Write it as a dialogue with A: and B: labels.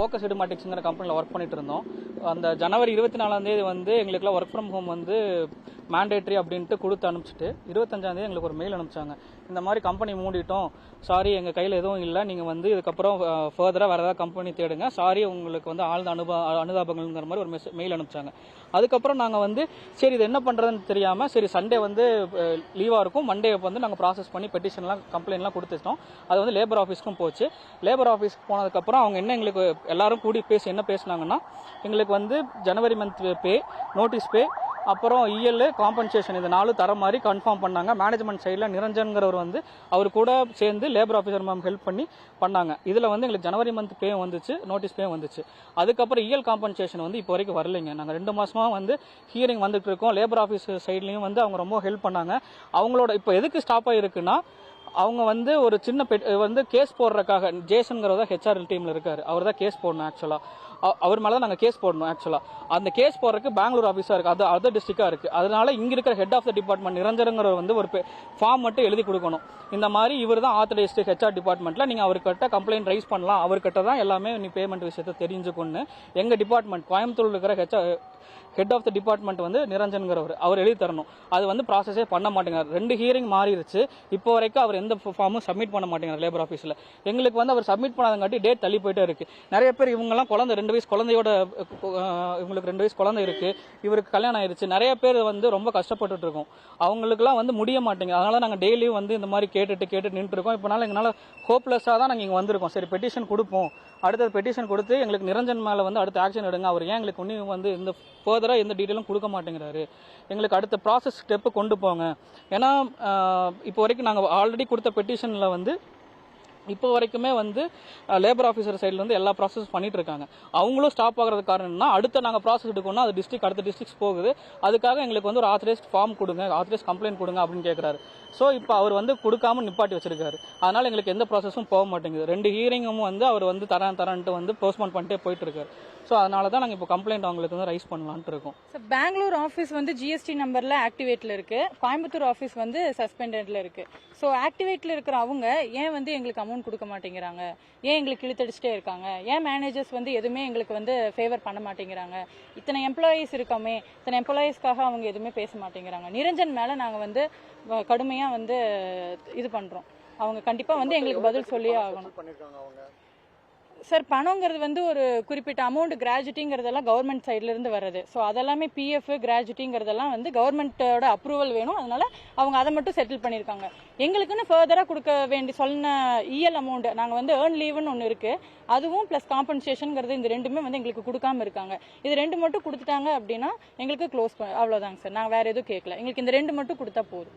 A: Focus எடுமாட்டிக்ஸ்ங்கிற கம்பெனியில் work பண்ணிட்டு இருந்தோம். அந்த ஜனவரி இருபத்தி நாலாம் தேதி வந்து எங்களுக்குலாம் ஒர்க் ஃப்ரம் ஹோம் வந்து மேண்டேட்ரி அப்படின்ட்டு கொடுத்து அனுப்பிச்சிட்டு இருபத்தஞ்சாந்தேதி எங்களுக்கு ஒரு மெயில் அனுப்பிச்சாங்க. இந்த மாதிரி கம்பெனி மூடிட்டோம். சாரி எங்கள் கையில் எதுவும் இல்லை. நீங்கள் வந்து இதுக்கப்புறம் ஃபர்தராக வேறு ஏதாவது கம்பெனி தேடுங்க. சாரி உங்களுக்கு வந்து ஆழ்ந்த அனுப அனுதாபங்கள்ங்கிற மாதிரி ஒரு மெஸ் மெயில் அனுப்பிச்சாங்க. அதுக்கப்புறம் நாங்கள் வந்து சரி இது என்ன பண்ணுறதுன்னு தெரியாமல் சரி சண்டே வந்து லீவாக இருக்கும். மண்டே வந்து நாங்கள் ப்ராசஸ் பண்ணி பெட்டிஷன்லாம் கம்ப்ளைண்ட்லாம் கொடுத்துட்டோம். அது வந்து லேபர் ஆஃபீஸ்க்கும் போச்சு. லேபர் ஆஃபீஸ்க்கு போனதுக்கப்புறம் அவங்க என்ன எங்களுக்கு எல்லாரும் கூடி பேசி என்ன பேசுனாங்கன்னா எங்களுக்கு வந்து ஜனவரி மந்த் பே நோட்டீஸ் பே அப்புறம் E இஎல் காம்பன்சேஷன் இது நாலு தர மாதிரி கன்ஃபார்ம் பண்ணாங்க. மேனேஜ்மெண்ட் சைடில் நிரஞ்சன்கிறவர் வந்து அவர் கூட சேர்ந்து லேபர் ஆஃபீஸர் மேம் ஹெல்ப் பண்ணி பண்ணாங்க. இதில் வந்து எங்களுக்கு ஜனவரி மந்த் பே வந்துச்சு நோட்டீஸ் பே வந்துச்சு. அதுக்கப்புறம் இஎல் காம்பன்சேஷன் வந்து இப்போ வரைக்கும் வரலைங்க. நாங்கள் ரெண்டு மாதமாக வந்து ஹியரிங் வந்துட்டு இருக்கோம். லேபர் ஆஃபீஸ் சைட்லேயும் வந்து அவங்க ரொம்ப ஹெல்ப் பண்ணாங்க. அவங்களோட இப்போ எதுக்கு ஸ்டாப் ஆகிருக்குன்னா அவங்க வந்து ஒரு சின்ன பெட் வந்து கேஸ் போடுறதுக்காக ஜேசன்கிறவர் தான் ஹெச்ஆர் டீமில் இருக்கார். அவர் தான் கேஸ் போடணும் ஆக்சுவலாக அவர் மேலே தான் நாங்கள் கேஸ் போடணும் ஆக்சுவலாக அந்த கேஸ் போடுறதுக்கு பெங்களூர் ஆஃபீஸாக இருக்குது அது அதர் டிஸ்ட்ரிக்டாக இருக்குது அதனால இங்கே இருக்கிற ஹெட் ஆஃப் த டிபார்ட்மெண்ட் நிரஞ்சரங்கிறவர் வந்து ஒரு ஃபார்ம் மட்டும் எழுதி கொடுக்கணும். இந்த மாதிரி இவர் தான் ஆத்தரைஸ்டு ஹெச்ஆர் டிபார்ட்மெண்ட்டில் நீங்கள் அவர்கிட்ட கம்ப்ளைண்ட் ரைஸ் பண்ணலாம். அவர்கிட்ட தான் எல்லாமே நீ பேமெண்ட் விஷயத்தை தெரிஞ்சுக்கொண்டு எங்கள் டிபார்ட்மெண்ட் கோயம்புத்தூரில் இருக்கிற HR head of the department வந்து நிரஞ்சன்கிறவர். அவர் எழுதி தரணும். அது வந்து ப்ராசஸே பண்ண மாட்டேங்கிறார். ரெண்டு ஹியரிங் மாறிடுச்சு இப்போ வரைக்கும் அவர் எந்த ஃபார்மும் சப்மிட் பண்ண மாட்டேங்கிறார் லேபர் ஆஃபீஸில் எங்களுக்கு வந்து அவர் சப்மிட் பண்ணாதங்காட்டி டேட் தள்ளி போயிட்டே இருக்கு. நிறைய பேர் இவங்கெல்லாம் குழந்தை ரெண்டு வயசு குழந்தையோட இவங்களுக்கு ரெண்டு வயசு குழந்தை இருக்கு. இவருக்கு கல்யாணம் ஆயிருச்சு. நிறைய பேர் வந்து ரொம்ப கஷ்டப்பட்டுட்டு இருக்கோம். அவங்களுக்குலாம் வந்து முடிய மாட்டேங்குது. அதனால நாங்கள் டெய்லியும் வந்து இந்த மாதிரி கேட்டுட்டு கேட்டு நின்றுருக்கோம் இப்போனால எங்களால் ஹோப்லெஸ்ஸாக தான் நாங்கள் இங்கே வந்திருக்கோம். சரி பெட்டிஷன் கொடுப்போம். அடுத்தது பெட்டிஷன் கொடுத்து எங்களுக்கு நிரஞ்சன் மேலே வந்து அடுத்த ஆக்ஷன் எடுங்க. அவர் ஏன் எங்களுக்கு ஒன்றும் வந்து இந்த ஃபர்தராக எந்த டீட்டெயிலும் கொடுக்க மாட்டேங்கிறாரு. எங்களுக்கு அடுத்த ப்ராசஸ் ஸ்டெப்பு கொண்டு போங்க. ஏன்னா இப்போ வரைக்கும் நாங்கள் ஆல்ரெடி கொடுத்த பெட்டிஷனில் வந்து இப்போ வரைக்குமே வந்து லேபர் ஆஃபீஸர் சைடில் வந்து எல்லா ப்ராசஸ் பண்ணிட்டு இருக்காங்க. அவங்களும் ஸ்டாப் ஆகிறது காரணம் என்ன அடுத்த நாங்கள் ப்ராசஸ் எடுக்கணும்னா அது டிஸ்ட்ரிக் அடுத்த டிஸ்ட்ரிக்ஸ் போகுது. அதுக்காக எங்களுக்கு வந்து ஒரு ஆத்தரைஸ்ட் ஃபார்ம் கொடுங்க ஆத்தரைஸ்ட் கம்ப்ளைண்ட் கொடுங்க அப்படின்னு கேட்குறாரு ஸோ இப்போ அவர் வந்து கொடுக்காம நிப்பாட்டி வச்சிருக்காரு. அதனால் எங்களுக்கு எந்த ப்ராசஸும் போக மாட்டேங்குது. ரெண்டு ஹியரிங்கும் வந்து அவர் வந்து தரேன் தரேன்ட்டு வந்து போஸ்ட்போன் பண்ணிட்டே போயிட்டு இருக்காரு ஸோ அதனால தான் நாங்கள் இப்போ கம்ப்ளைண்ட் அவங்களுக்கு வந்து ரைஸ் பண்ணலான்ட்டு இருக்கோம்.
B: சார் பெங்களூர் ஆஃபீஸ் வந்து ஜிஎஸ்டி நம்பரில் ஆக்டிவேட்டில் இருக்குது கோயம்புத்தூர் ஆஃபீஸ் வந்து சஸ்பெண்டட்ல இருக்குது ஸோ ஆக்டிவேட்டில் இருக்கிற அவங்க ஏன் வந்து எங்களுக்கு அமௌண்ட் கொடுக்க மாட்டேங்கிறாங்க. ஏன் எங்களுக்கு இழுத்தடிச்சிட்டே இருக்காங்க? ஏன் மேனேஜர்ஸ் வந்து எதுவுமே எங்களுக்கு வந்து ஃபேவர் பண்ண மாட்டேங்கிறாங்க? இத்தனை எம்ப்ளாயீஸ் இருக்கோமே இத்தனை எம்ப்ளாயீஸ்க்காக அவங்க எதுவுமே பேச மாட்டேங்கிறாங்க. நிரஞ்சன் மேல நாங்க வந்து கடுமையாக கடுமையா வந்து இது பண்றோம். அவங்க கண்டிப்பா வந்து எங்களுக்கு பதில் சொல்லியே ஆகணும். சார் பணங்கிறது வந்து ஒரு குறிப்பிட்ட அமௌண்ட் கிராஜுட்டிங்கிறதெல்லாம் கவர்மெண்ட் சைட்லேருந்து வர்றது. ஸோ அதெல்லாமே பிஎஃப் கிராஜுட்டிங்கிறதெல்லாம் வந்து கவர்மெண்ட்டோட அப்ரூவல் வேணும். அதனால அவங்க அதை மட்டும் செட்டில் பண்ணியிருக்காங்க எங்களுக்குன்னு ஃபர்தராக கொடுக்க வேண்டி சொன்ன இஎல் அமௌண்ட் நாங்கள் வந்து ஏர்ன் லீவுன்னு ஒன்று இருக்குது அதுவும் ப்ளஸ் காம்பன்சேஷனுங்கிறது இந்த ரெண்டுமே வந்து எங்களுக்கு கொடுக்காம இருக்காங்க. இது ரெண்டு மட்டும் கொடுத்துட்டாங்க அப்படின்னா எங்களுக்கு க்ளோஸ் அவ்வளோதாங்க சார். நாங்கள் வேறு எதுவும் கேட்கல எங்களுக்கு இந்த ரெண்டு மட்டும் கொடுத்தா போதும்.